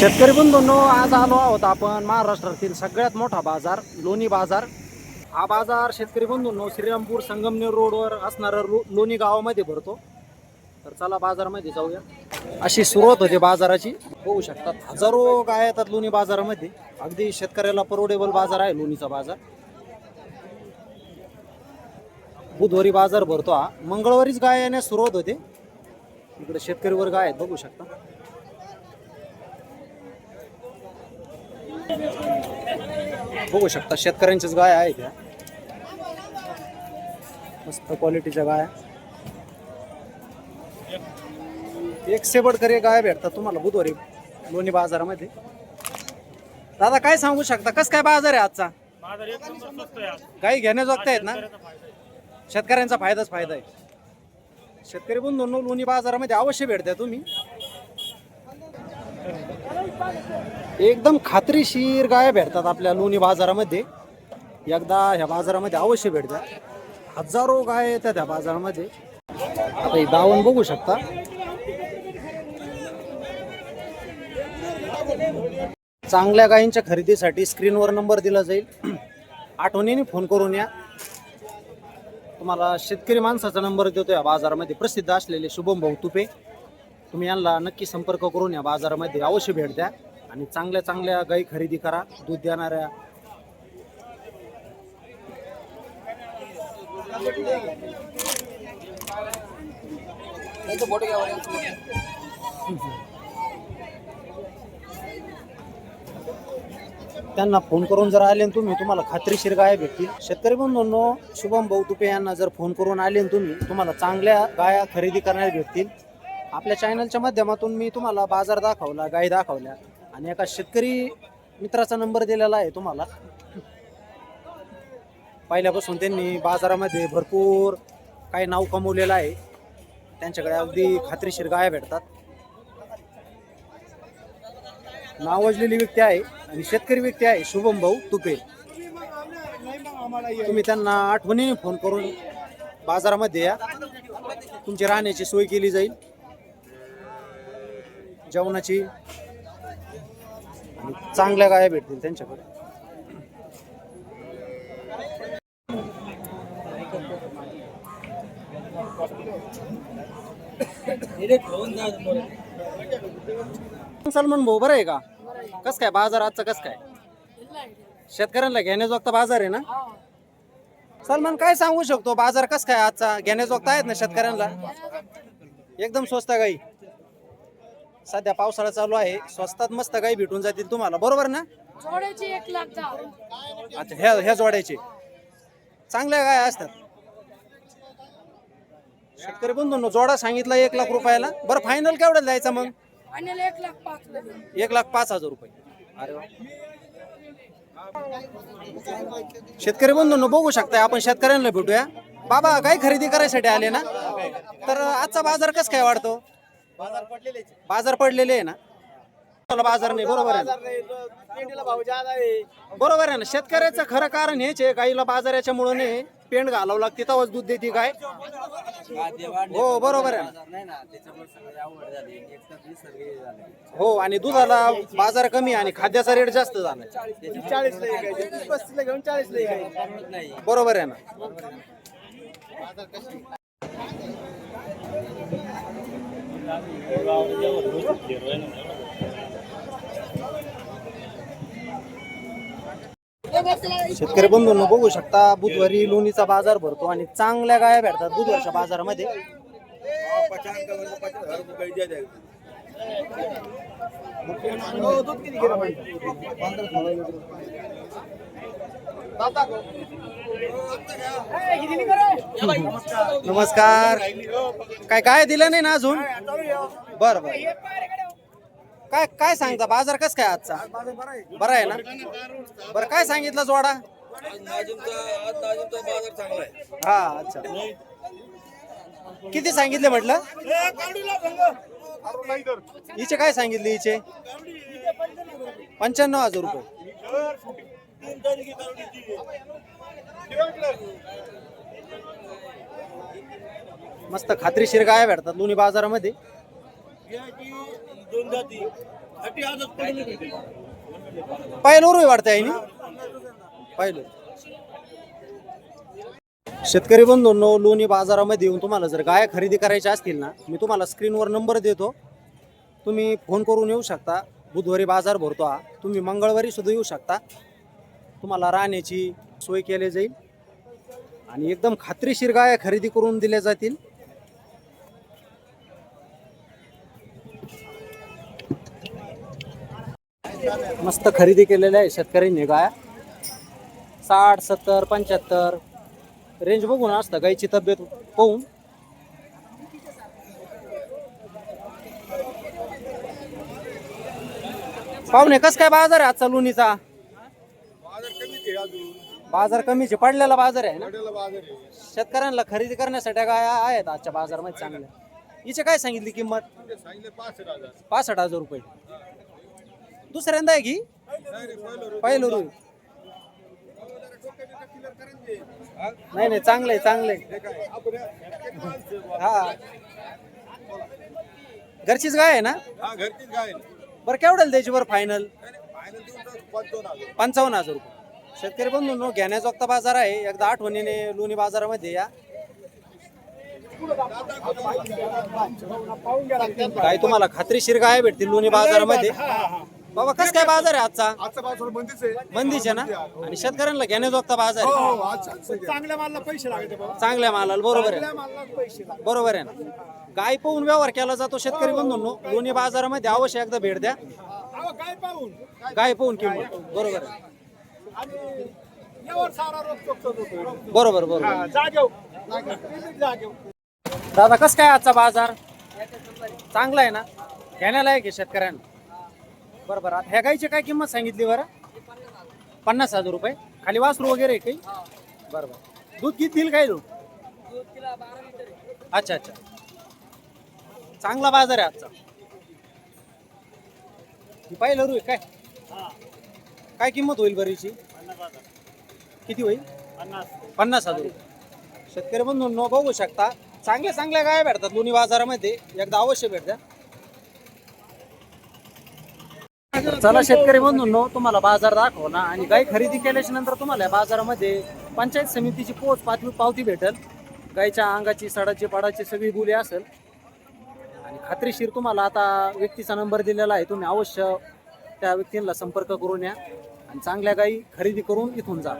शेतकरी बंधूंनो आज आलो आहोत आपण महाराष्ट्रातील सगळ्यात मोठा बाजार लोणी बाजार. हा बाजार शेतकरी बंधूंनो श्रीरामपूर संगमनेर रोडवर असणारा लो- लोणी गावामध्ये भरतो. तर चला बाजारामध्ये जाऊया. अशी सुरुवात होते बाजाराची. बघू शकतात हजारो गाय येतात लोणी बाजारामध्ये. अगदी शेतकऱ्याला परवडेबल बाजार आहे लोणीचा बाजार. बुधवारी बाजार भरतो हा. मंगळवारीच गाय येण्यास सुरुवात होते. इकडे शेतकरी वर्ग आहेत बघू शकता. बघू शकता शेतकऱ्यांच्याच गाय आहेत त्या. मस्त क्वालिटीच्या गाय. एक सेबडकर गाय भेटतात तुम्हाला बुधवारी लोणी बाजारामध्ये. दादा काय सांगू शकता? कस काय बाजार आहे आजचा? आहे. गाई घेण्याजोगता आहेत ना? शेतकऱ्याचा फायदा आहे. शेतकऱ्यांचा फायदाच फायदा आहे. शेतकरी बंधूंनो लोणी बाजारामध्ये अवश्य भेटत्या तुम्ही. एकदम खात्रीशीर गाय भेटतात आपल्या लोणी बाजारामध्ये. एकदा ह्या बाजारामध्ये अवश्य भेटतात हजारो गाय येतात ह्या बाजारामध्ये. आता ही दावण बघू शकता. चांगल्या गायींच्या खरेदीसाठी स्क्रीनवर नंबर दिला जाईल. आठवणीने फोन करून या. तुम्हाला शेतकरी माणसाचा नंबर देतो या बाजारामध्ये. प्रसिद्ध असलेले शुभम भाऊ तुपे. तुम्ही यांना नक्की संपर्क करून या बाजारामध्ये अवश्य भेट द्या आणि चांगल्या चांगल्या गाई खरेदी करा दूध देणाऱ्या. त्यांना फोन करून जर आले तुम्ही तुम्हाला खात्रीशीर गाय भेटतील. शेतकरी बंधूंनो शुभम भाऊ तुपे यांना जर फोन करून आले तुम्ही तुम्हाला चांगल्या गाया खरेदी करण्यास भेटतील. आपल्या चॅनलच्या माध्यमातून मी तुम्हाला बाजार दाखवला गाय दाखवल्या. आणि एका शेतकरी मित्राचा नंबर दिलेला आहे तुम्हाला. पहिल्यापासून त्यांनी बाजारामध्ये भरपूर काही नाव कमवलेलं आहे. त्यांच्याकडे अगदी खात्रीशीर गाया भेटतात. नावाजलेली व्यक्ती आहे आणि शेतकरी व्यक्ती आहे शुभम भाऊ तुपे. तुम्ही त्यांना आठवणीने फोन करून बाजारामध्ये या. तुमची राहण्याची सोय केली जाईल. जेवणाची चांगल्या गाया भेटतील त्यांच्याकडे. सलमान भाऊ बरं आहे का? कस काय बाजार आजचा कस काय? शेतकऱ्यांना घेण्याजोगता बाजार आहे ना? सलमान काय सांगू शकतो? बाजार कस काय आजचा? घेण्याजोगता आहेत ना शेतकऱ्यांना? एकदम स्वस्त गाई. सध्या पावसाळा चालू आहे. स्वस्तात मस्त गाई भेटून जातील तुम्हाला. बरोबर ना? जोड्याची एक लाख दहा. अच्छा ह्या ह्या जोड्याचे. चांगल्या गाय असतात. शेतकरी बंधूंनो जोडा सांगितला एक लाख रुपयाला. बरं फायनल केवढ्याला द्यायचा मग? आणि एक लाख पाच ला एक लाख पाच हजार रुपये. अरे वा. शेतकरी बंधूंनो बघू शकताय आपण शेतकऱ्यांना भेटूया. बाबा काय खरेदी करायसाठी आले ना? तर आजचा बाजार कस काय वाढतो? बाजार पडलेले आहे ना? मला बाजार नाही बरोबर आहे ना? बरोबर आहे ना? शेतकऱ्याचं खरं कारण हेच आहे गाईला बाजार याच्यामुळं नाही पेंड घालावं लागते तेव्हाच दूध देते काय हो बरोबर आहे ना? हो आणि दुधाला बाजार कमी आणि खाद्याचा रेट जास्त झाला बरोबर आहे ना? शेतकरी बंधूंनो बघू शकता बुधवारी लोणीचा बाजार भरतो आणि चांगल्या गाया भेटतात बुधवारच्या बाजारामध्ये. नमस्कार. काय काय दिलं नाही ना अजून? बर बर. काय काय सांगता? बाजार कस काय आजचा? बरं आहे ना? बरं काय सांगितलं जोडा? हा अच्छा. किती सांगितले म्हटलं? हिचे काय सांगितले हिचे? पंच्याण्णव हजार रुपये. मस्त खात्रीशीर गाया भेटतात दोन्ही बाजारामध्ये. पहिलं वाढते आहे पहिलं शेतकरी बंधूंनो लोणी बाजारामध्ये येऊन तुम्हाला जर गाय खरेदी करायच्या असतील ना मी तुम्हाला स्क्रीनवर नंबर देतो. तुम्ही फोन करून येऊ शकता. बुधवारी बाजार भरतो हा. तुम्ही मंगळवारी सुद्धा येऊ शकता. तुम्हाला राहण्याची सोय केली जाईल. आणि एकदम खात्रीशीर गाय खरेदी करून दिल्या जातील. मस्त खरेदी केलेल्या आहे शेतकऱ्यांनी गाया. साठ सत्तर पंच्याहत्तर रेंज बघून असतं गायची तब्येत पाहून. पाहुणे कस काय बाजार आहे आजचा लोणीचा बाजार कमीचे पडलेला बाजार आहे ना? शेतकऱ्यांना खरेदी करण्यासाठी काय आहेत आजच्या बाजारामध्ये चांगल्या? हिचे काय सांगितली किंमत? पासष्ट हजार. रुपये. दुसऱ्यांदा आहे की? पहिलं रुई नाही नाही चांगलं आहे चांगलं आहे हा. घरचीच गाय आहे ना? बरं केवढ्याला द्यायची बरं फायनल पंचावन्न हजार. रुपये. शेतकरी बंधूंनो घेण्याजोगता बाजार आहे. एकदा आठवणीने लोणी बाजारामध्ये या. काय तुम्हाला खात्रीशीर गाय भेटतील लोणी बाजारामध्ये? बाबा कस काय बाजार आहे आजचा? आजचा बाजार बंदीच आहे. बंदीचे ना? आणि शेतकऱ्यांना घेण्याजोगता बाजार आहे. हो अच्छा चांगल्या मालला पैसे लागते बाबा. चांगल्या मालाला बरोबर आहे. मालला पैसे लागते. बरोबर आहे ना? गाय पाहून व्यवहार केला जातो शेतकरी बंधूंनो. लोणी बाजारामध्ये अवश्य एकदा भेट द्या. अहो, काय पाहून. गाय पाहून किंमत. बरोबर आहे. आणि यावर सारा रोग चोखतो होतो बरोबर बरोबर. जागेव जागेव दादा कस काय आजचा बाजार? चांगला आहे ना? घेण्याला आहे की शेतकऱ्यांना. बरोबर आता ह्या गाईची काय किंमत सांगितली बरं? पन्नास हजार रुपये. खाली वासरू वगैरे आहे काही? बरोबर दूध किती देईल काय दूध? अच्छा अच्छा. चांगला बाजार आहे आजचा. ही पाहिलं रू काय? काय किंमत होईल बरीची किती होईल? पन्नास हजार रुपये. शेतकरी न बघू शकता. चांगल्या चांगल्या गाय भेटतात दोन्ही बाजारामध्ये. एकदा अवश्य भेट द्या. चला शेतकरी बंधूंनो तुम्हाला बाजार दाखव ना आणि गाय खरेदी केल्याच्यानंतर तुम्हाला बाजारामध्ये पंचायत समितीची पोच पातळी पावती भेटेल. गायच्या अंगाची सडाची पाडाची सगळी बोली असेल. आणि खात्रीशीर तुम्हाला आता व्यक्तीचा नंबर दिलेला आहे. तुम्ही अवश्य त्या व्यक्तींना संपर्क करून या आणि चांगल्या गायी खरेदी करून इथून जा.